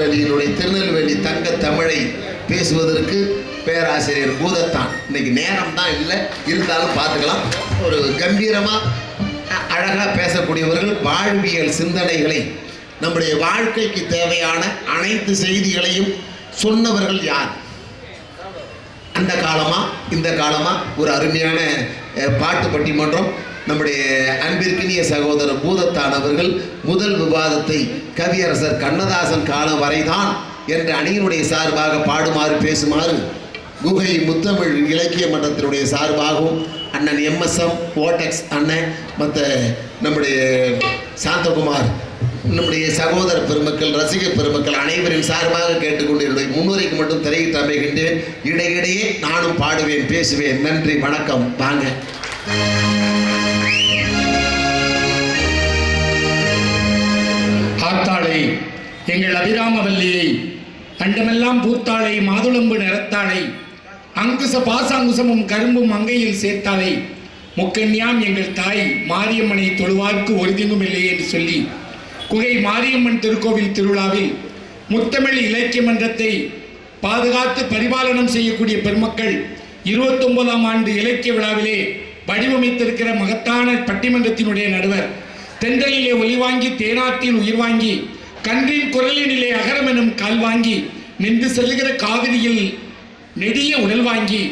திருநெல்வேலியினுடைய திருநெல்வேலி தங்க தமிழை பேசுவதற்கு பேராசிரியர் பூதத்தான். இன்னைக்கு நேரம் தான் இல்லை. இருந்தாலும் பார்த்துக்கலாம். ஒரு கம்பீரமாக அழகாக பேசக்கூடியவர்கள் வாழ்வியல் சிந்தனைகளை நம்முடைய வாழ்க்கைக்கு தேவையான அனைத்து செய்திகளையும் சொன்னவர்கள் யார்? அந்த காலமா இந்த காலமா ஒரு அருமையான பாட்டு பட்டிமன்றம் நம்முடைய அன்பிற்கினிய சகோதரர் பூதத்தான் அவர்கள் முதல் விவாதத்தை கவியரசர் கண்ணதாசன் காலம் வரைதான் என்ற அணியினுடைய சார்பாக பாடுமாறு பேசுமாறு குகை முத்தமிழ் இலக்கிய மன்றத்தினுடைய சார்பாகவும் அண்ணன் எம்எஸ்எம் ஓடெக்ஸ் அண்ணன் மற்ற நம்முடைய சாந்தகுமார் நம்முடைய சகோதர பெருமக்கள் ரசிக பெருமக்கள் அனைவரின் சார்பாக கேட்டுக்கொண்டு என்னுடைய முன்னுரைக்கு மட்டும் திரையிட்டு அமைகின்றேன். இடையிடையே நானும் பாடுவேன் பேசுவேன். நன்றி வணக்கம். வாங்க. காத்தாளை எங்கள் அபிராமவல்லியை அண்டமெல்லாம் பூத்தாளை மாதுளம்பு நிறத்தாளை அங்குச பாசாங்குசமும் கரும்பும் அங்கையில் சேர்த்தாளை முக்கன்யாம் எங்கள் தாய் மாரியம்மனை தொழுவார்க்கு ஒருதினும் இல்லை என்று சொல்லி குகை மாரியம்மன் திருக்கோவில் திருவிழாவில் முத்தமிழ் இலக்கிய மன்றத்தை பாதுகாத்து பரிபாலனம் செய்யக்கூடிய பெருமக்கள் இருபத்தொன்பதாம் ஆண்டு இலக்கிய விழாவிலே வடிவமைத்திருக்கிற மகத்தான பட்டிமன்றத்தினுடைய நடுவர் தென்றலிலே ஒளி வாங்கி தேனாற்றில் உயிர் வாங்கி கன்றின் குரலினிலே அகரமெனும் கால் வாங்கி நின்று செல்லுகிற காவிரியில் நெடிய உடல் வாங்கி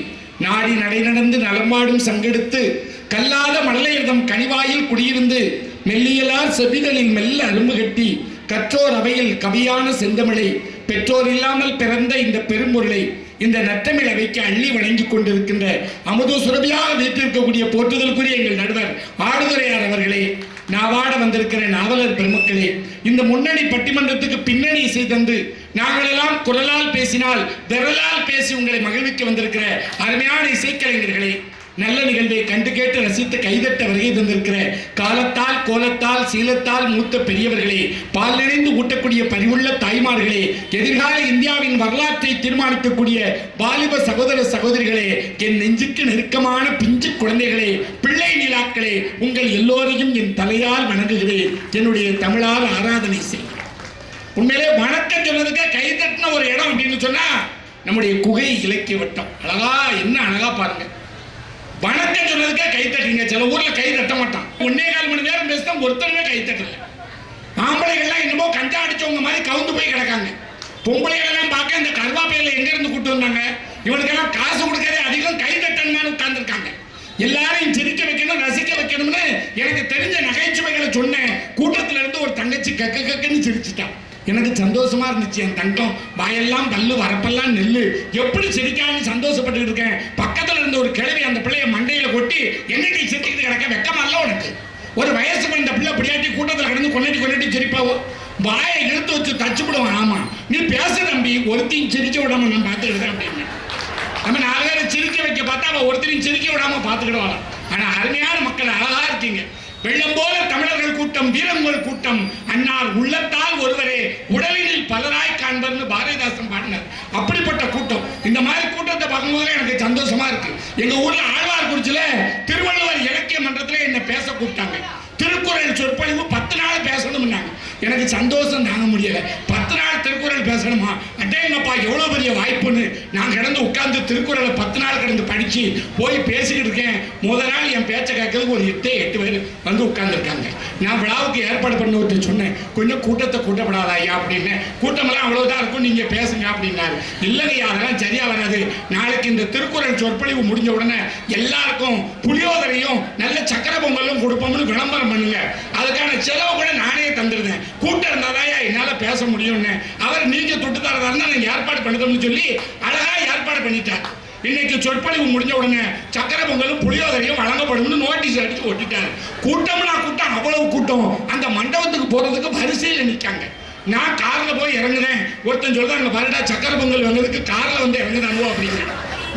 நாடி நடை நடந்து நலமாடும் சங்கெடுத்து கல்லாத மல்லையதம் கனிவாயில் குடியிருந்து மெல்லியலார் செவிகளில் மெல்ல அரும்பு கட்டி கற்றோர் அவையில் கவியான செந்தமிழை பெற்றோர் இல்லாமல் பிறந்த இந்த பெரும்பொருளை இந்த நற்றமிழ் அவைக்கு அள்ளி வணங்கி கொண்டிருக்கின்ற அமுது சுரபியாக வீட்டிருக்கக்கூடிய போற்றுதலுக்குரிய எங்கள் நடுவர் ஆடுதுறையார் அவர்களே நாவாட வந்திருக்கிற நாவலர் பெருமக்களே. இந்த முன்னணி பட்டிமன்றத்துக்கு பின்னணி இசை தந்து நாங்களெல்லாம் குரலால் பேசினால் விரலால் பேசி உங்களை மகிழ்விக்க வந்திருக்கிற அருமையான இசைக்கலைஞர்களே. நல்ல நிகழ்வை கண்டு கேட்டு ரசித்து கைதட்ட வருகை தந்திருக்கிற காலத்தால் கோலத்தால் சீலத்தால் மூத்த பெரியவர்களே பால் நிறைந்து ஊட்டக்கூடிய பரிவுள்ள தாய்மார்களே எதிர்கால இந்தியாவின் வரலாற்றை தீர்மானிக்கக்கூடிய வாலிப சகோதர சகோதரிகளே என் நெஞ்சுக்கு நெருக்கமான பிஞ்சு குழந்தைகளே பிள்ளை நிலாக்களே உங்கள் எல்லோரையும் என் தலையால் வணங்குகிறேன். என்னுடைய தமிழால் ஆராதனை செய். உண்மையிலே வணக்கம் சொன்னதுக்கு கை தட்டின ஒரு இடம் அப்படின்னு சொன்னா நம்முடைய குகை இலக்கிய வட்டம். அழகா என்ன அழகா பாருங்க. வணக்கம் சொன்னதுக்கே கை தட்டுங்க. சில ஊர்ல கை தட்ட மாட்டான். ஒன்னே கால் மணி நேரம் பேசினா ஒருத்தருமே கை தட்டல. ஆம்பளைகள்லாம் என்னமோ கஞ்சா அடிச்சவங்க மாதிரி கவுந்து போய் கிடக்காங்க. பொம்பளைகளெல்லாம் பார்க்க இந்த கருவாப்பையில எங்க இருந்து கூட்டு வந்தாங்க? இவனுக்கெல்லாம் காசு கொடுக்கறதே அதிகம். கை தட்டணுமான்னு உட்கார்ந்துருக்காங்க. எல்லாரையும் சிரிக்க வைக்கணும் ரசிக்க வைக்கணும்னு எனக்கு தெரிஞ்ச நகைச்சுவைகளை சொன்னேன் கூட்டத்துல இருந்து ஒரு தங்கச்சி கக்க கக்கன்னு சிரிச்சிட்டான். எனக்கு சந்தோஷமா இருந்துச்சு என் தங்கம். வாயெல்லாம் பல்லு வரப்பெல்லாம் நெல்லு. எப்படி சிரிக்கான்னு சந்தோஷப்பட்டுட்டு இருக்கேன். பக்கத்துல இருந்த ஒரு கிழவி அந்த பிள்ளைய மண்டையில கொட்டி என்னடி செத்துக்கிட்டு கிடக்க வெக்கமா இல்ல உனக்கு? ஒரு வயசு இந்த பிள்ளை பிள்ளையாட்டி கூட்டத்தில் கிடந்து கொண்டாட்டி கொண்டாட்டி சிரிப்பாவோ வாயை இழுத்து வச்சு தச்சு விடுவான் ஆமா. நீ பேச நம்பி ஒருத்தையும் சிரிச்சு விடாம நான் பார்த்துக்கிட்டேன் அப்படின்னு. நம்ம நாலு பேரை சிரிக்க வைக்க பார்த்தா அவன் ஒருத்தரையும் சிரிக்க விடாம பார்த்துக்கிடுவாங்க ஆனா அருமையான மக்கள் அழகா இருக்கீங்க. வெள்ளம் போல தமிழர்கள் கூட்டம் வீரங்கள் கூட்டம். அன்னார் உள்ளத்தால் ஒருவரே உடலினில் பலராய் காண்பர்னு பாரதிதாசன் பாடினார். அப்படிப்பட்ட கூட்டம். இந்த மாதிரி கூட்டத்தை பார்க்கும்போது எனக்கு சந்தோஷமா இருக்கு. எங்க ஊர்ல ஆழ்வார்குறிச்சியில திருவள்ளுவர் இலக்கிய மன்றத்துல என்ன பேச கூப்பிட்டாங்க. திருக்குறள் சொற்பொழிவு பத்து நாள் பேசணும்னாங்க. எனக்கு சந்தோஷம் தாங்க முடியல. பத்து நாள் திருக்குறள் பேசணுமா? அட்டேங்கப்பா எவ்வளோ பெரிய வாய்ப்புன்னு. நான் கிடந்து உட்காந்து திருக்குறளை பத்து நாள் கிடந்து படித்து போய் பேசிக்கிட்டு இருக்கேன். முத நாள் என் பேச்சை கேட்கறதுக்கு ஒரு எட்டே எட்டு பேர் வந்து உட்காந்துருக்காங்க நான் விழாவுக்கு ஏற்பாடு பண்ண சொன்னேன் கொஞ்சம் கூட்டத்தை கூட்டப்படாதா ஐயா அப்படின்னு. கூட்டமெல்லாம் அவ்வளோதான் இருக்கும் நீங்கள் பேசுங்க அப்படின்னாரு. இல்லைங்கய்யா அதெல்லாம் சரியாக வராது. நாளைக்கு இந்த திருக்குறள் சொற்பொழிவு முடிஞ்ச உடனே எல்லாருக்கும் புளியோதரையும் நல்ல சக்கர பொங்கலும் கொடுப்போம்னு விளம்பரம் பண்ணுங்க. அதுக்கான செலவு கூட நான் தந்துருந்தேன். கூட்டம் இருந்தாதான் என்னால பேச முடியும்னு. அவர் நீங்க தொட்டுதாரதா இருந்தா நான் ஏற்பாடு பண்ணுதோம்னு சொல்லி அழகா ஏற்பாடு பண்ணிட்டார். இன்னைக்கு சொற்பொழிவு முடிஞ்ச உடனே சக்கர பொங்கலும் புளியோதரையும் வழங்கப்படும்னு நோட்டீஸ் அடிச்சு ஒட்டிட்டார். கூட்டம்னா கூட்டம் அவ்வளவு கூட்டம். அந்த மண்டபத்துக்கு போறதுக்கு வரிசையில் நிற்காங்க நான் காரில் போய் இறங்குனேன். ஒருத்தன் சொல்லுதான் அங்கே பரடா சக்கர பொங்கல் வந்ததுக்கு காரில் வந்து இறங்குதானுவோ அப்படின்னு.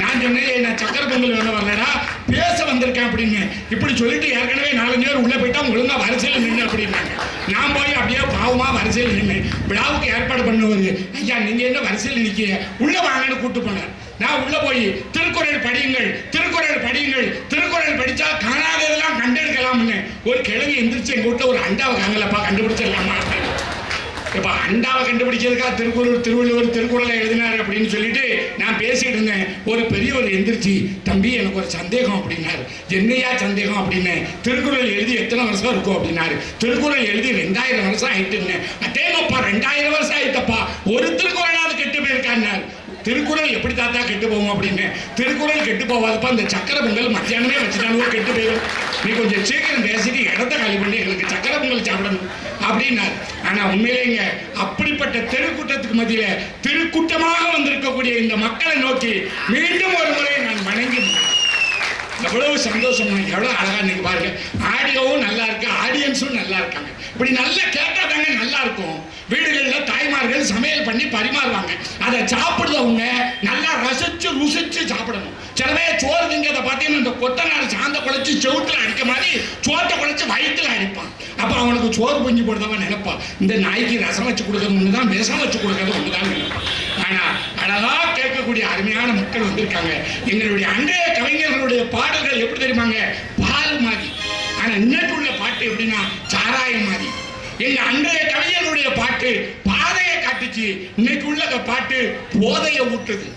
நான் சொன்னேன் நான் சக்கர பொங்கல் வேணும் வரலடா. பேச வந்திருக்கேன் அப்படின்னு. இப்படி சொல்லிட்டு ஏற்கனவே நாலஞ்சு பேர் உள்ளே போயிட்டா ஒழுங்கா வரிசையில் நின்று அப்படின்னாங்க நான் போய் அப்படியே பாவமாக வரிசையில் நின்று விழாவுக்கு ஏற்பாடு பண்ணுவது ஐயா நீங்க என்ன வரிசையில் நிற்கிய உள்ளே வாங்கன்னு கூட்டு போனார். நான் உள்ளே போய் திருக்குறள் படியுங்கள் திருக்குறள் படியுங்கள் திருக்குறள் படித்தா காணாததெல்லாம் கண்டெடுக்கலாம்னு. ஒரு கிழவி எந்திரிச்சு எங்க வீட்டில் ஒரு அண்டாவை காங்கலப்பா கண்டுபிடிச்சிடலாமா? அப்படின்னு இப்போ அண்டாவை கண்டுபிடிச்சதுக்காக திருக்குறள் திருவள்ளுவர் திருக்குறளை எழுதினார் அப்படின்னு சொல்லிட்டு நான் பேசிட்டு இருந்தேன். ஒரு பெரியவர் எந்திரிச்சு தம்பி எனக்கு ஒரு சந்தேகம் அப்படின்னாரு. என்னையா சந்தேகம் அப்படின்னு. திருக்குறள் எழுதி எத்தனை வருஷம் இருக்கும்? அப்படின்னாரு. திருக்குறள் எழுதி ரெண்டாயிரம் வருஷம் ஆயிட்டுன்னு அட்டேங்கப்பா ரெண்டாயிரம் வருஷம் ஆயிட்டப்பா. ஒரு திருக்குறளாவது கெட்டு போயிருக்கான்னாரு. திருக்குறள் எப்படி தாத்தா கெட்டு போகும்? அப்படின்னு. திருக்குறள் கெட்டு போவாதப்பா இந்த சக்கரை பொங்கல் மத்தியானமே வச்சுட்டாலும் கெட்டு போயிடும் நீ கொஞ்சம் சீக்கிரம் பேசிட்டு இடத்த காலி பண்ணி எங்களுக்கு சக்கரை பொங்கல் சாப்பிடணும் அப்படின்னார். ஆனா உண்மையிலேங்க அப்படிப்பட்ட தெருக்கூட்டத்துக்கு மத்தியில திருக்கூட்டமாக வந்திருக்கக்கூடிய இந்த மக்களை நோக்கி மீண்டும் ஒரு முறை நான் வணங்கி எவ்வளவு சந்தோஷமா எவ்வளவு அழகா இன்னைக்கு பாருங்க. ஆடியோவும் நல்லா இருக்கு ஆடியன்ஸும் நல்லா இருக்காங்க. இப்படி நல்லா கேட்டா தாங்க நல்லா இருக்கும். வீடுகளில் தாய்மார்கள் சமையல் பண்ணி பரிமாறுவாங்க. அதை சாப்பிடுறவங்க நல்லா ரசிச்சு ருசிச்சு சாப்பிடணும். சிலவே சோறு திங்கிறத பார்த்தீங்கன்னா இந்த கொத்தனார் சாந்த குழைச்சி செவுத்துல அடிக்க மாதிரி சோத்தை குழைச்சி வயிற்றுல அடிப்பான். அப்போ அவனுக்கு சோறு புஞ்சி போடுறவன் நினைப்பான். இந்த நாய்க்கு ரசம் வச்சு கொடுக்கறது ஒன்று தான் விஷம் வச்சு கொடுக்கறது ஒண்ணுதான் நினைப்பான். ஆனா அழகா கேட்கக்கூடிய அருமையான மக்கள் வந்திருக்காங்க. எங்களுடைய அன்றைய கவிஞர்களுடைய பாடல்கள் எப்படி தெரியுமாங்க? பால் மாதிரி. ஆனா இன்னைக்கு உள்ள பாட்டு எப்படின்னா சாராயம் மாதிரி. எங்க அன்றைய கவிஞர்களுடைய பாட்டு பாதையை காட்டுச்சு. இன்னைக்கு உள்ள பாட்டு போதையை ஊட்டுது.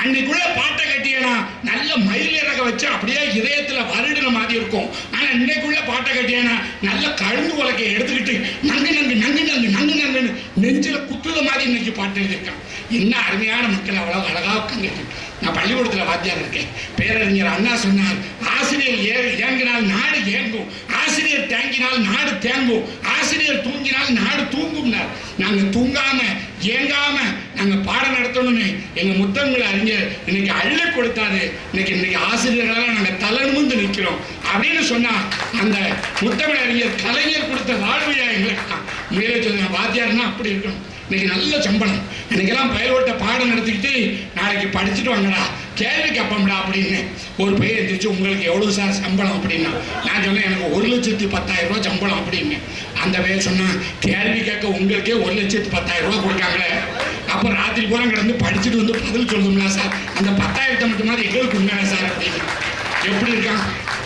அன்னைக்குள்ள பாட்டை கட்டியனா? நல்ல மயில் இறக வச்சு அப்படியே இதயத்துல வருடின மாதிரி இருக்கும். ஆனா இன்னைக்குள்ள பாட்டை கட்டியனா? நல்ல கழுந்து உலக்கையை எடுத்துக்கிட்டு நங்கு நங்கு நங்கு நங்கு நங்கு நங்குன்னு நெஞ்சில குத்துத மாதிரி இன்னைக்கு பாட்டு எழுதியிருக்கான். என்ன அருமையான மக்கள் அவ்வளவு அழகா உட்காந்துருக்கு நான் பள்ளிக்கூடத்துல வாத்தியார் இருக்கேன். பேரறிஞர் அண்ணா சொன்னார் ஆசிரியர் ஏ ஏங்கினால் நாடு ஏங்கும். ஆசிரியர் தேங்கினால் நாடு தேங்கும். ஆசிரியர் தூங்கினால் நாடு தூங்கும்னார். நாங்கள் தூங்காம ஏங்காம நாங்கள் பாடம் நடத்தணும்னு எங்கள் முத்தங்களை அறிஞர் இன்னைக்கு அள்ளி கொடுத்தாரு. இன்னைக்கு இன்னைக்கு ஆசிரியர்களால் நாங்கள் தலைமுந்து நிற்கிறோம் அப்படின்னு சொன்னா அந்த முத்தமிழ் அறிஞர் கலைஞர் கொடுத்த வாழ்வையா எங்களுக்கு மேலே சொன்ன வாத்தியார்னா அப்படி இருக்கணும். இன்னைக்கு நல்ல சம்பளம். இன்னைக்கெல்லாம் பயலோட்ட பாடம் நடத்திக்கிட்டு நாளைக்கு படிச்சுட்டு வாங்கடா. கேள்வி கேட்போம்டா அப்படின்னு ஒரு பையன் எந்திரிச்சு உங்களுக்கு எவ்வளோ சார் சம்பளம்? அப்படின்னா நான் சொன்னேன் எனக்கு ஒரு லட்சத்தி பத்தாயிரம் ரூபா சம்பளம் அப்படின்னு. அந்த பையன் சொன்னான் கேள்வி கேட்க உங்களுக்கே ஒரு லட்சத்தி பத்தாயிரம் ரூபா கொடுக்காங்களே. அப்போ ராத்திரி பூரா கிடந்து படிச்சுட்டு வந்து பதில் சொல்லணும்ல சார். அந்த பத்தாயிரத்தை மட்டுமாதிரி எங்களுக்கு உண்மையா சார் அப்படின்னு. எப்படி இருக்கான்?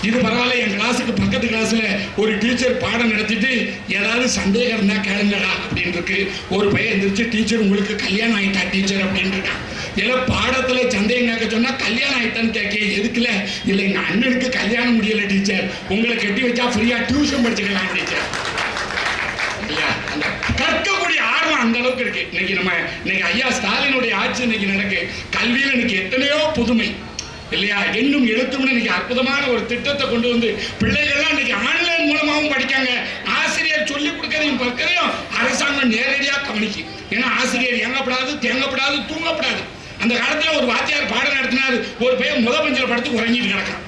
இது பரவாயில்ல என் கிளாஸுக்கு பக்கத்து கிளாஸில் ஒரு டீச்சர் பாடம் நடத்திட்டு ஏதாவது சந்தேகம் இருந்தால் கேளுங்கடா அப்படின்னு இருக்கு ஒரு பையன் எந்திரிச்சு டீச்சர் உங்களுக்கு கல்யாணம் ஆகிட்டா டீச்சர்? அப்படின்னு இருக்கான் இல்ல பாடத்துல சந்தேகம் கேட்க சொன்னா கல்யாணம் ஆயிட்டான்னு கேட்க. எதுக்குல? இல்ல எங்க அண்ணனுக்கு கல்யாணம் முடியல டீச்சர் உங்களை கட்டி வச்சா ஃப்ரீயா டியூஷன் படிச்சுக்கலாம் டீச்சர் இல்லையா? அந்த கற்கக்கூடிய ஆர்வம் அந்த அளவுக்கு இருக்கு. இன்னைக்கு நம்ம இன்னைக்கு ஐயா ஸ்டாலினுடைய ஆட்சி இன்னைக்கு நடக்கு. கல்வியில இன்னைக்கு எத்தனையோ புதுமை. இல்லையா? எண்ணும் எழுத்தும்னு இன்னைக்கு அற்புதமான ஒரு திட்டத்தை கொண்டு வந்து பிள்ளைகள்லாம் இன்னைக்கு ஆன்லைன் மூலமாகவும் படிக்காங்க. ஆசிரியர் சொல்லி கொடுக்கறதையும் பார்க்கறதையும் அரசாங்கம் நேரடியாக கவனிக்கும். ஏன்னா ஆசிரியர் இயங்கப்படாது தேங்கப்படாது தூங்கப்படாது. அந்த காலத்துல ஒரு வாத்தியார் பாடம் நடத்தினாரு. ஒரு பையன் முத பஞ்சில் படுத்து உறங்கிட்டு கிடக்கான்.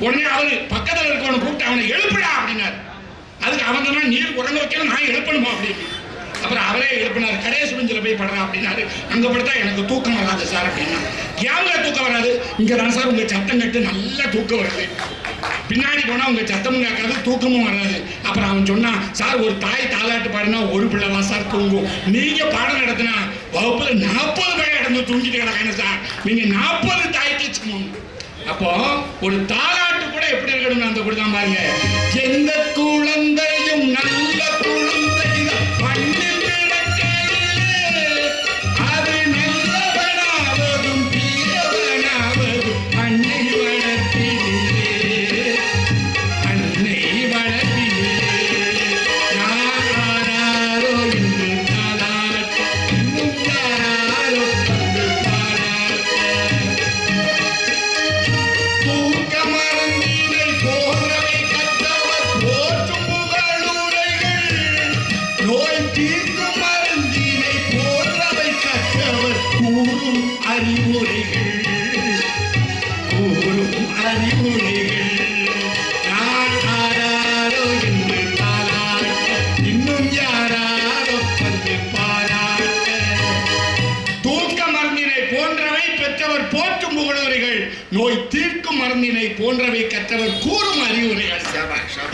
உடனே அவரு பக்கத்துல இருக்கவனை கூப்பிட்டு அவனை எழுப்புடா அப்படின்னாரு. அதுக்கு அவன் சொன்னா நீர் உறங்க வைக்கணும் நான் எழுப்பணுமா? அப்படின்னு. அப்புறம் அவரே எழுப்பினார். கடைசி பஞ்சில் போய் படுறா அப்படின்னாரு. அங்க படுத்தா எனக்கு தூக்கம் வராது சார் அப்படின்னா. ஏன் தூக்கம் வராது? இங்கே தான் சார் உங்க சத்தம் கட்டு நல்ல தூக்கம் வருது. பின்னாடி போனா உங்க சத்தமும் கேட்காது தூக்கமும் வராது. அப்புறம் அவன் சொன்னான் சார் ஒரு தாய் தாலாட்டு பாடினா ஒரு பிள்ளை தான் சார் தூங்கும். நீங்க பாடம் நடத்தினா வகுப்புல நாற்பது கிடந்து தூங்கிட்டு கிடக்காங்க சார் நீங்க நாற்பது தாய்க்கு சமம். அப்போ ஒரு தாலாட்டு கூட எப்படி இருக்கணும் அந்த கூட தான் பாருங்க. எந்த குழந்தை போன்றவை கற்றவர் கூறும் அறிவுரைகள்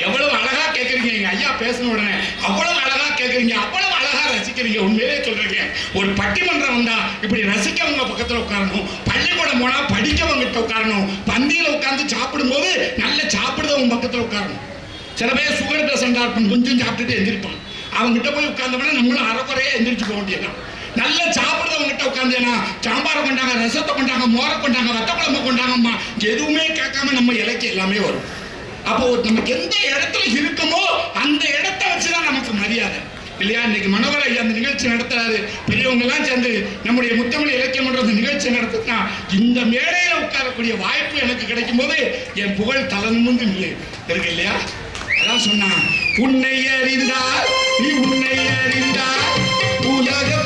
எவ்வளவு அழகா கேட்கறீங்க எங்க ஐயா பேசின உடனே அவ்வளவு அழகா கேட்கறீங்க அவ்வளவு அழகா ரசிக்கிறீங்க உண்மையிலே சொல்றீங்க. ஒரு பட்டிமன்றம் வந்தா இப்படி ரசிக்கவங்க பக்கத்துல உட்காரணும் பள்ளிக்கூடம் போனா படிக்கவங்க கிட்ட உட்காரணும் பந்தியில உட்கார்ந்து சாப்பிடும்போது நல்ல சாப்பிடுறவங்க பக்கத்துல உட்காரணும். சில பேர் சுகர் பேஷண்டா இருப்பான் கொஞ்சம் சாப்பிட்டுட்டு எந்திரிப்பான் அவங்ககிட்ட போய் உட்கார்ந்தோம்னா நம்மளும் அறக்குறையா எந்திரிச்சு போக வேண்டியதான் நல்லா சாப்பிடுறவங்ககிட்ட உட்காந்தேனா சாம்பாரை கொண்டாங்க ரசத்தை கொண்டாங்க மோரை கொண்டாங்க வத்த குழம்பு கொண்டாங்கம்மா. எதுவுமே கேட்காம நம்ம இலக்கு எல்லாமே வரும். அப்போ நமக்கு எந்த இடத்துல இருக்குமோ அந்த இடத்த வச்சுதான் நமக்கு மரியாதை. இல்லையா? இன்னைக்கு மனோகர் ஐயா அந்த நிகழ்ச்சி நடத்துறாரு. பெரியவங்க எல்லாம் சேர்ந்து நம்முடைய முத்தமிழ் இலக்கியம் என்ற நிகழ்ச்சி நடத்துனா இந்த மேடையில உட்காரக்கூடிய வாய்ப்பு எனக்கு கிடைக்கும் போது என் புகழ் தலன்முந்து இருக்கு இல்லையா? அதான் சொன்னா உன்னை அறிந்தார் நீ உன்னை அறிந்தார் உலகம்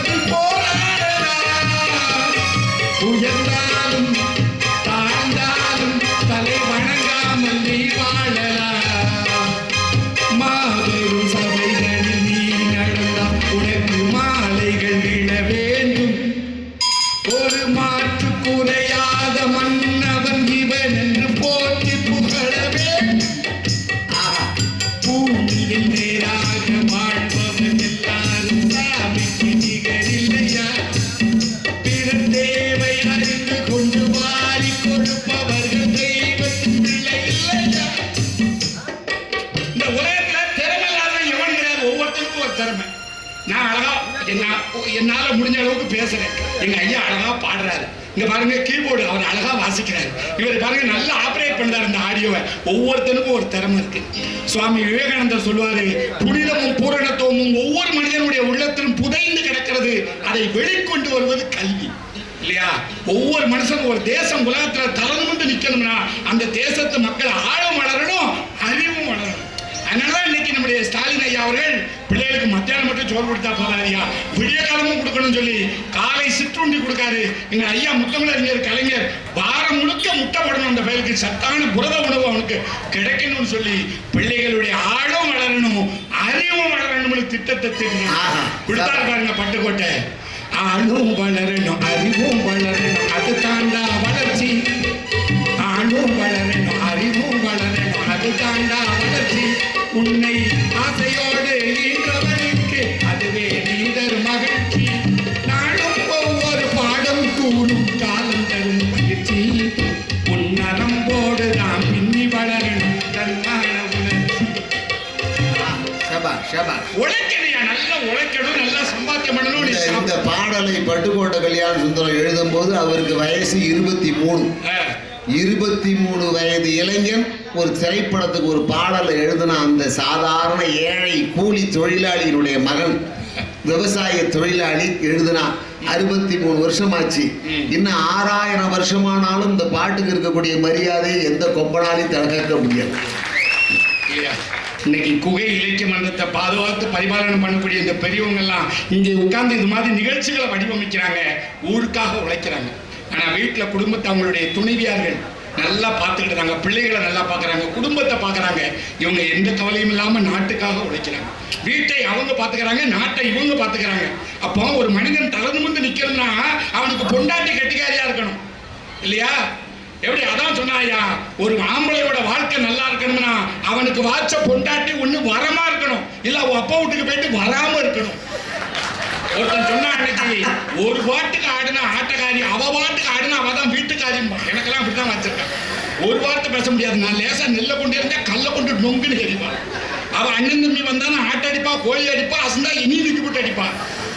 உலகத்துல திறமை இல்லாத எவன் கிடையாது. ஒவ்வொருத்தருக்கும் ஒரு திறமை. நான் அழகா என்னால முடிஞ்ச அளவுக்கு பேசுறேன். எங்க ஐயா அழகா பாடுறாரு. இங்க பாருங்க கீபோர்டு அவர் அழகா வாசிக்கிறாரு. இவர் பாருங்க நல்லா ஆபரேட் பண்றாரு இந்த ஆடியோவை ஒவ்வொருத்தனுக்கும் ஒரு திறமை இருக்கு. சுவாமி விவேகானந்தர் சொல்லுவாரு புனிதமும் பூரணத்துவமும் ஒவ்வொரு மனிதனுடைய உள்ளத்திலும் புதைந்து கிடக்கிறது. அதை வெளிக்கொண்டு வருவது கல்வி. இல்லையா? ஒவ்வொரு மனுஷனும் ஒரு தேசம் உலகத்துல தளர்ந்து நிக்கணும்னா அந்த தேசத்து மக்கள் ஆழம் வளரணும் அறிவும் வளரணும் அதனாலதான் இன்னைக்கு நம்முடைய ஸ்டாலின் ஐயா அவர்கள் பிள்ளைகளுக்கு மத்தியானம் மட்டும் சோறு கொடுத்தா போதாதியா? விடிய காலமும் கொடுக்கணும்னு சொல்லி காலை சிற்றுண்டி கொடுக்காரு. எங்க ஐயா முத்தமிழறிஞர் கலைஞர் வாரம் முழுக்க முட்டை போடணும் அந்த பயலுக்கு சத்தான புரத உணவு அவனுக்கு கிடைக்கணும்னு சொல்லி பிள்ளைகளுடைய ஆழம் வளரணும் அறிவும் வளரணும்னு திட்டத்தை. கொடுத்தாரு பாருங்க பட்டுக்கோட்டை. ஆளும் வளரணும் அறிவும் வளரணும். அது தாண்டா வளர்ச்சி. ஆளும் வளரணும் அறிவும் வளரணும். அது தாண்டா உன்னை ஆசையோடு ஈன்றவனுக்கு அதுவே நீதர் மகிழ்ச்சி. நாளும் ஒவ்வொரு பாடம் கூறும் காலம் தரும் பயிற்சி உன் நரம்போடு நாம் பின்னி வளரணும் தன்மான உணர்ச்சி. உழைக்கணையா நல்லா உழைக்கணும் நல்லா சம்பாத்தியம் பண்ணணும் நீ இந்த- பாடலை பட்டுக்கோட்டை கல்யாண சுந்தரம் எழுதும்போது அவருக்கு வயசு இருபத்தி மூணு. இருபத்தி மூணு வயது இளைஞன் ஒரு திரைப்படத்துக்கு ஒரு பாடலை எழுதின அந்த சாதாரண ஏழை கூலி தொழிலாளியினுடைய மகன் விவசாய தொழிலாளி எழுதினா அறுபத்தி மூணு வருஷமாச்சு ம். இன்னும் ஆறாயிரம் வருஷமானாலும் இந்த பாட்டுக்கு இருக்கக்கூடிய மரியாதையை எந்த கொம்பனாலையும் தடுக்க முடியாது இல்லையா? இன்னைக்கு குகை இலக்கிய மன்றத்தை பாதுகாத்து பரிபாலனம் பண்ணக்கூடிய இந்த பெரியவங்க எல்லாம் இங்கே உட்கார்ந்து இது மாதிரி நிகழ்ச்சிகளை வடிவமைக்கிறாங்க ஊருக்காக உழைக்கிறாங்க ஆனால் வீட்டில் குடும்பத்தை அவங்களுடைய துணைவியார்கள் நல்லா பார்த்துக்கிட்டாங்க பிள்ளைகளை நல்லா பார்க்குறாங்க குடும்பத்தை பார்க்குறாங்க. இவங்க எந்த கவலையும் இல்லாமல் நாட்டுக்காக உழைக்கிறாங்க. வீட்டை அவங்க பார்த்துக்கிறாங்க நாட்டை இவங்க பார்த்துக்கிறாங்க. அப்போ ஒரு மனிதன் தளர்ந்து வந்து நிற்கணும்னா அவனுக்கு பொண்டாட்டி கட்டிக்காரியாக இருக்கணும். இல்லையா? எப்படி? அதான் சொன்னாயா ஒரு ஆம்பளையோட வாழ்க்கை நல்லா இருக்கணும்னா அவனுக்கு வாச்ச பொண்டாட்டி ஒன்று வரமா இருக்கணும். இல்லை அப்பா வீட்டுக்கு போயிட்டு வராமல் இருக்கணும். ஒருத்தன் சொன்னா அன்னைக்கு ஒரு பாட்டுக்கு ஆடுனா ஆட்டக்காரி அவ பாட்டுக்கு ஆடினா அவ தான் வீட்டுக்காரிம்பா எனக்கெல்லாம் அப்படிதான் வச்சிருக்கேன் ஒரு வார்த்தை பேச முடியாது. நான் லேசா நெல்லை கொண்டு இருந்தா கல்ல கொண்டு நொங்குன்னு எரிப்பா. அவ அண்ணன் தம்பி வந்தானா ஆட்டை அடிப்பா கோழி அடிப்பா அசந்தா இனி தூக்கி போட்டு அடிப்பா.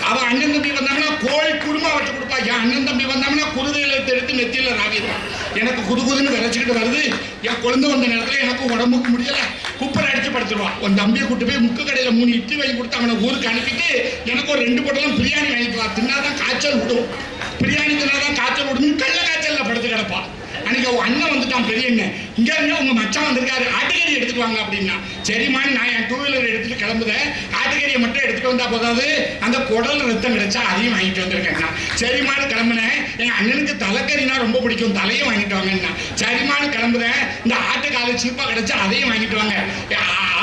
அவ அண்ணன் தம்பி வந்தாங்கன்னா கோழி குடும்பம் வச்சு கொடுப்பா. என் அண்ணன் தம்பி வந்தாங்கன்னா குருதையில எடுத்து நெத்தியில ராவிடுவான் எனக்கு குது குதுன்னு விளைச்சிக்கிட்டு வருது. என் குழந்தை வந்த நேரத்துல எனக்கு உடம்புக்கு முடியலை. குப்பரை அடிச்சு படுத்துருவான் உன் தம்பியை கூட்டு போய் முக்கு கடையில் மூணு இட்லி வாங்கி கொடுத்து அவனை ஊருக்கு அனுப்பிட்டு எனக்கு ஒரு ரெண்டு பொட்டலாம் பிரியாணி வாங்கிட்டு வா. தின்னாதான் காய்ச்சல் விடும். பிரியாணி தின்னாதான் காய்ச்சல் விடும். கள்ள காய்ச்சலில் படுத்து கிடப்பா. அன்னைக்கு அவன் அண்ணன் வந்துட்டான் பெரிய அண்ணன். இங்க இருந்து உங்க மச்சான் வந்திருக்காரு ஆட்டுக்கறி எடுத்துட்டு வாங்க அப்படின்னா. சரிம்மா நான் என் டூ வீலர் எடுத்துட்டு கிளம்புதேன் ஆட்டுக்கறியை மட்டும் எடுத்துட்டு வந்தா போதாது. அந்த குடல் ரத்தம் கிடைச்சா அதையும் வாங்கிட்டு வந்திருக்கேன் சரிமான கிளம்புனேன் என் அண்ணனுக்கு தலைக்கறினா ரொம்ப பிடிக்கும். தலையும் வாங்கிட்டு வாங்கன்னா சரிம்மான்னு கிளம்புதேன் இந்த ஆட்டுக்கால சீப்பா கிடைச்சா அதையும் வாங்கிட்டு வாங்க.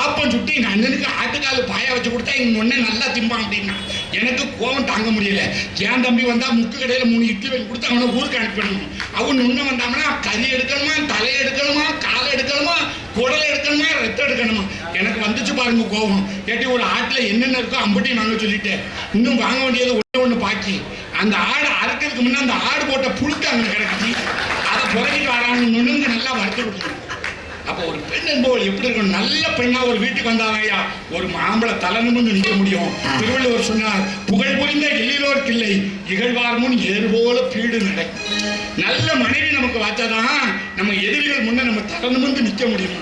ஆப்பம் சுட்டி எங்கள் அண்ணனுக்கு ஆட்டுக்காலு பாய வச்சு கொடுத்தா எங்கள் ஒண்ணே நல்லா திம்பான் அப்படின்னா. எனக்கு கோவம் தாங்க முடியல. ஏன் தம்பி வந்தால் முக்கு கடையில் மூணு இட்லி வச்சு கொடுத்து அவனை ஊருக்கு அனுப்பிடணும். அவன் ஒன்று வந்தாங்கன்னா கறி எடுக்கணுமா தலை எடுக்கணுமா காலை எடுக்கணுமா குடல் எடுக்கணுமா ரத்தம் எடுக்கணுமா? எனக்கு வந்துச்சு பாருங்க கோவம். ஏட்டி ஒரு ஆட்டில் என்னென்ன இருக்கோ அம்பட்டையும் நாங்கள் சொல்லிட்டேன். இன்னும் வாங்க வேண்டியது ஒன்று ஒன்று பாக்கி. அந்த ஆடு அறுக்கிறதுக்கு முன்னே அந்த ஆடு போட்ட புழுக்க அங்கே கிடக்குச்சு அதை புறக்கிட்டு வராங்க நுணுங்க நல்லா வறுத்து கொடுக்கணும். அப்போ ஒரு பெண் என்பவள் எப்படி இருக்கணும்? நல்ல பெண்ணா ஒரு வீட்டுக்கு வந்தாங்க ஐயா ஒரு மாம்பழ தலை நிமிர்ந்து நிற்க முடியும். திருவள்ளுவர் சொன்னார் புகழ் புரிந்த எல்லிலோர் கிள்ளை இகழ்வார் முன் ஏறு போல பீடு நடை. நல்ல மனைவி நமக்கு வாச்சாதான் நம்ம எதிரிகள் முன்ன நம்ம தலை நிமிர்ந்து நிற்க முடியும்.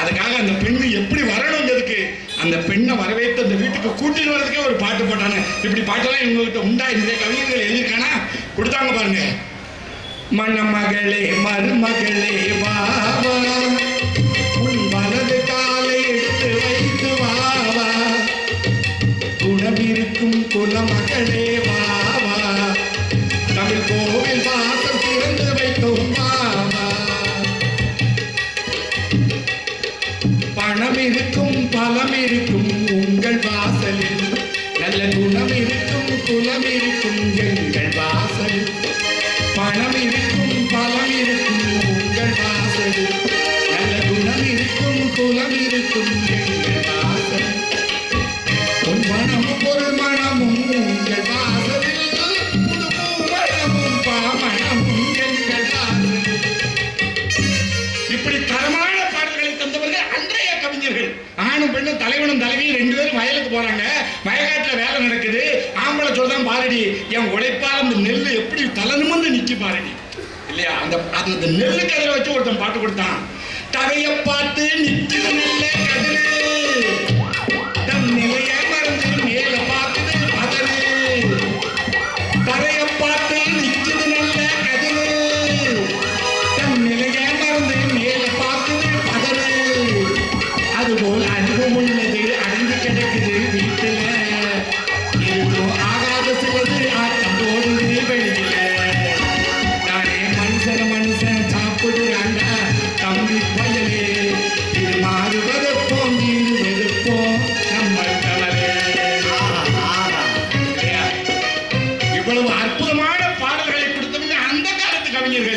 அதுக்காக அந்த பெண்ணு எப்படி வரணுங்கிறதுக்கு அந்த பெண்ணை வரவேற்று அந்த வீட்டுக்கு கூட்டிட்டு வர்றதுக்கே ஒரு பாட்டு போட்டாங்க இப்படி பாட்டெல்லாம் இவங்ககிட்ட உண்டா? இந்த கவிஞர்கள் எழுதியிருக்கானா? கொடுத்தாங்க பாருங்க. மணமகளே மருமகளே வா குணமிருக்கும் குலமகளே வாவா தமிழ் கோவில் வாசல் திறந்து வைத்தோம் வாவா பணம் இருக்கும் பலம் இருக்கும் உங்கள் வாசலில். நல்ல குணம் இருக்கும் குலம் இருக்கும் எங்கள் நெல்லு கதிரை வச்சு ஒருத்தன் பாட்டு கொடுத்தான். தகைய பார்த்து நிக்குது நெல்ல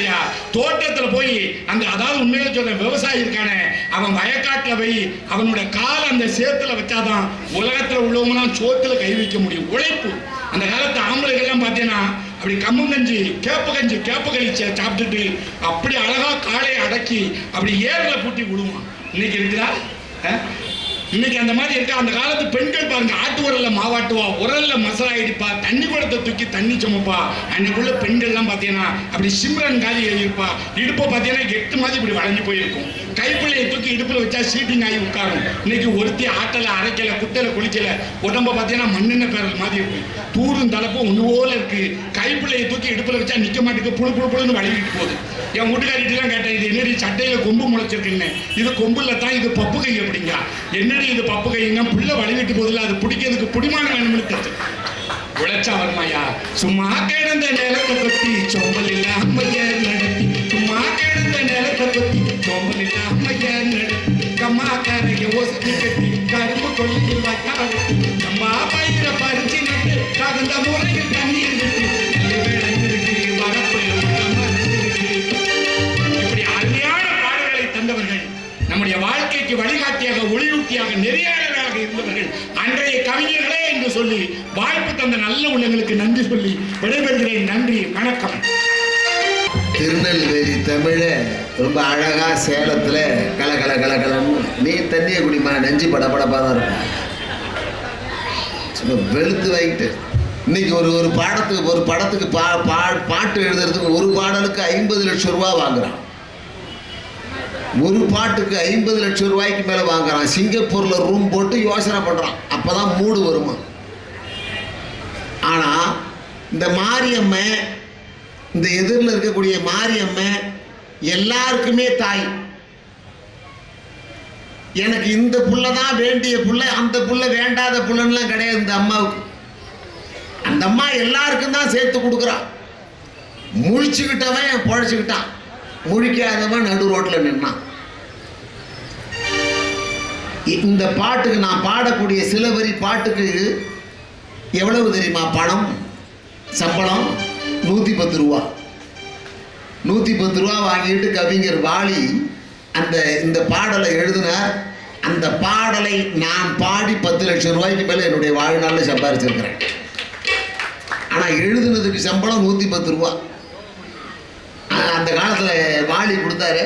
இல்லையா? தோட்டத்துல போய் அந்த அதாவது உண்மையில சொல்ற விவசாயி இருக்கானே அவன் வயக்காட்டுல போய் அவனோட கால் அந்த சேத்துல வச்சாதான் உலகத்துல உள்ளவங்களாம் சோத்துல கை வைக்க முடியும். உழைப்பு. அந்த காலத்து ஆம்பளைகள்லாம் பார்த்தீங்கன்னா அப்படி கம்மு கஞ்சி கேப்ப கஞ்சி கேப்பு களி சாப்பிட்டுட்டு அப்படி அழகா காலையை அடக்கி அப்படி ஏர்ல பூட்டி விடுவான். இன்னைக்கு இருக்குதா? இன்னைக்கு அந்த மாதிரி இருக்கா? அந்த காலத்து பெண்கள் பாருங்க ஆட்டு உரல்ல மாவாட்டுவா உரல்ல மசாலா இடிப்பா தண்ணி குடத்தை தூக்கி தண்ணி சுமப்பா. அன்னைக்குள்ள பெண்கள்லாம் பார்த்தீங்கன்னா அப்படி சிம்ரன் காலி எழுதியிருப்பா. இடுப்பை பார்த்தீங்கன்னா எட்டு மாதிரி இப்படி வளைஞ்சு போயிருக்கும். கைப்பிள்ளையை தூக்கி இடுப்பில் வச்சா சீட்டிங் ஆகி உட்காரும். இன்னைக்கு ஒருத்தி ஆட்டல அரைக்கல குட்டையில குளிக்கல. உடம்ப பார்த்தீங்கன்னா மண்ணெண்ண பேரல் மாதிரி இருக்கும் தூரும் தலைப்பும் ஒன்று போல இருக்கு. கைப்பிள்ளையை தூக்கி இடுப்பில் வச்சா நிற்க மாட்டேங்குது புழு புழு புழுன்னு வளைவிட்டு போகுது. என் வீட்டுக்காரிட்டெல்லாம் கேட்டேன் இது என்னடி சட்டையில கொம்பு முளைச்சிருக்குன்னு? இது கொம்புல தான் இது பப்பு கை அப்படிங்க என்னடி இது பப்பு கைங்க? புள்ள வழிவிட்டு போதில்ல அது பிடிக்கிறதுக்கு புடிமானம் வேணும்னு தெரிஞ்சு. உழைச்சா வருமாயா சும்மா கிடந்த நிலத்தை பத்தி சோம்பல் இல்லாமல் நடத்தி. கரைய ஒசதி கட்டி கரும்பு கொள்ளையில் வைக்காவட்டி கம்மா பயிர பறிச்சு நட்டு தகுந்த முறையில் தண்ணீர் விட்டு நெல் விளைஞ்சிருக்கு இப்படி அருமையான பாடல்களை தந்தவர்கள் நம்முடைய வாழ்க்கைக்கு வழிகாட்டியாக ஒளியூட்டியாக நெறியாளராக இருந்தவர்கள் அன்றைய கவிஞர்களே என்று சொல்லி வாய்ப்பு தந்த நல்ல உள்ளங்களுக்கு நன்றி சொல்லி விடைபெறுகிறேன். நன்றி வணக்கம். திருநெல்வேலி தமிழ ரொம்ப அழகாக சேலத்தில் கல கல கல கலன்னு நீ தண்ணியை குடிமா நெஞ்சு படபடப்பா தான் இருக்கும். சும்மா வெளுத்து வாங்கிட்டு. இன்னைக்கு ஒரு ஒரு பாடத்துக்கு ஒரு படத்துக்கு பா பா பாட்டு எழுதுறதுக்கு ஒரு பாடலுக்கு ஐம்பது லட்சம் ரூபா வாங்குறான். ஒரு பாட்டுக்கு ஐம்பது லட்சம் ரூபாய்க்கு மேலே வாங்குறான். சிங்கப்பூரில் ரூம் போட்டு யோசனை பண்ணுறான் அப்போ தான் மூடு வருமா? ஆனால் இந்த மாரியம்மன் இந்த எதிரில் இருக்கக்கூடிய மாரியம்மன் எல்லாருக்குமே தாய். எனக்கு இந்த புள்ள தான் வேண்டிய புள்ள அந்த புள்ள வேண்டாத புள்ளன்லாம் கிடையாது இந்த அம்மாவுக்கு. அந்த அம்மா எல்லாருக்கும் தான் சேர்த்து கொடுக்குறான் முழிச்சுக்கிட்டவன் பொழைச்சிக்கிட்டான். முழிக்காதவன் நடு ரோட்டில் நின்னான். இந்த பாட்டுக்கு நான் பாடக்கூடிய சில வரி பாட்டுக்கு எவ்வளவு தெரியுமா? பணம் சம்பளம் நூற்றி பத்து ரூபா. நூற்றி பத்து ரூபா வாங்கிட்டு கவிஞர் வாலி அந்த இந்த பாடலை எழுதினார். அந்த பாடலை நான் பாடி பத்து லட்சம் ரூபாய்க்கு மேலே என்னுடைய வாழ்நாளில் சம்பாதிச்சிருக்கிறேன் ஆனால் எழுதுனதுக்கு சம்பளம் நூற்றி பத்து ரூபா. அந்த காலத்தில் வாலி கொடுத்தாரு.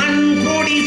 மண் கொடி